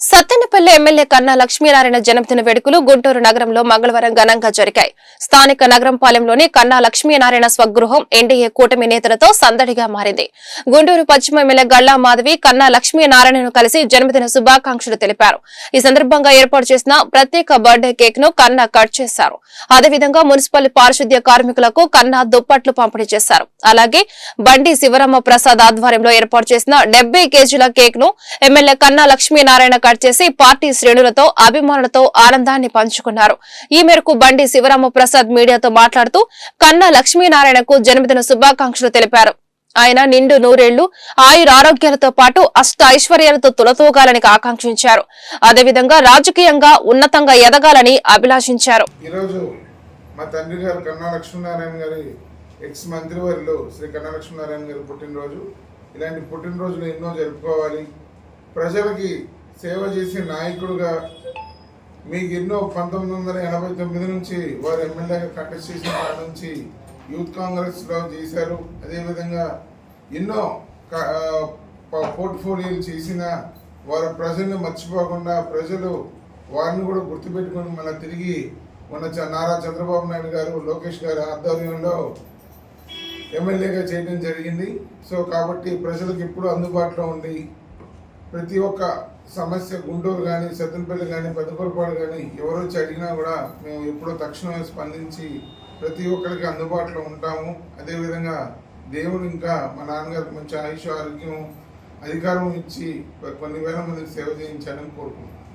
Sattenapalli MLA కన్నా లక్ష్మీనారాయణ జన్మదిన వేడుకలు గుంటూరు నగరంలో మంగళవారం ఘనంగా జరిగాయి. స్థానిక నగరంపాలెంలోని కన్నా లక్ష్మీనారాయణ స్వగృహం ఎన్డీఏ కూటమి నేతలతో సందడిగా మారింది. గుంటూరు పశ్చిమ ఎమ్మెల్యే గల్లా మాధవి కన్నా లక్ష్మీనారాయణను కలిసి జన్మదిన శుభాకాంక్షలు తెలిపారు. ఈ సందర్భంగా ఏర్పాటు చేసిన ప్రత్యేక బర్త్డే కేక్ను కన్నా కట్ చేశారు. అదేవిధంగా మున్సిపల్ పారిశుద్ధ్య కార్మికులకు కన్నా దుప్పట్లు పంపిణీ చేశారు. అలాగే బండి శివరామ ప్రసాద్ ఆధ్వర్యంలో ఏర్పాటు చేసిన డెబ్బై కేజీల కేక్ను ఎమ్మెల్యే కన్నా లక్ష్మీనారాయణ కట్ చేసి పార్టీ శ్రేణులతో అభిమానులతో ఆనందాన్ని పంచుకున్నారు. ఈ మేరకు బండి శివరామ ప్రసాద్ మీడియాతో మాట్లాడుతూ కన్నా లక్ష్మీనారాయణకు జన్మదిన శుభాకాంక్షలు తెలిపారు. ఆయన నిండు నూరేళ్ళు ఆయుర ఆరోగ్యాలతో పాటు అష్ట ఐశ్వర్యాలతో తులతూగాలని ఆకాంక్షించారు. అదేవిధంగా రాజకీయంగా ఉన్నతంగా ఎదగాలని అభిలాషించారు. ఈరోజు మా తండ్రి గారు కన్నా లక్ష్మీనారాయణ గారి ఎక్స్ మంత్రివర్యులు శ్రీ కన్నా లక్ష్మీనారాయణ గారి పుట్టినరోజు. ఇలాంటి పుట్టినరోజులు ఎన్నో జరుపుకోవాలి. ప్రజలకి సేవ చేసే నాయకుడుగా మీకు ఎన్నో పంతొమ్మిది వందల ఎనభై తొమ్మిది నుంచి వారు ఎమ్మెల్యేగా కంటెస్ట్ చేసిన కాడ నుంచి యూత్ కాంగ్రెస్లో చేశారు. అదేవిధంగా ఎన్నో పోర్ట్ఫోలియోలు చేసిన వారు ప్రజల్ని మర్చిపోకుండా ప్రజలు వారిని కూడా గుర్తుపెట్టుకొని మళ్ళీ తిరిగి మన చ- నారా చంద్రబాబు నాయుడు గారు లోకేష్ గారి ఆధ్వర్యంలో ఎమ్మెల్యేగా చేయడం జరిగింది. సో కాబట్టి ప్రజలకు ఎప్పుడూ అందుబాటులో ఉండి ప్రతి ఒక్క సమస్య గుంటూరు కానీ సత్తెనపల్లి కానీ పెద్దకొరపాడు కానీ ఎవరు వచ్చి అడిగినా కూడా మేము ఎప్పుడో తక్షణమే స్పందించి ప్రతి ఒక్కరికి అందుబాటులో ఉంటాము. అదేవిధంగా దేవుడు ఇంకా మా నాన్నగారికి మంచి ఆయుష్ ఆరోగ్యం అధికారం ఇచ్చి కొన్ని వేల మందికి సేవ చేయించాలని కోరుకుంటున్నాను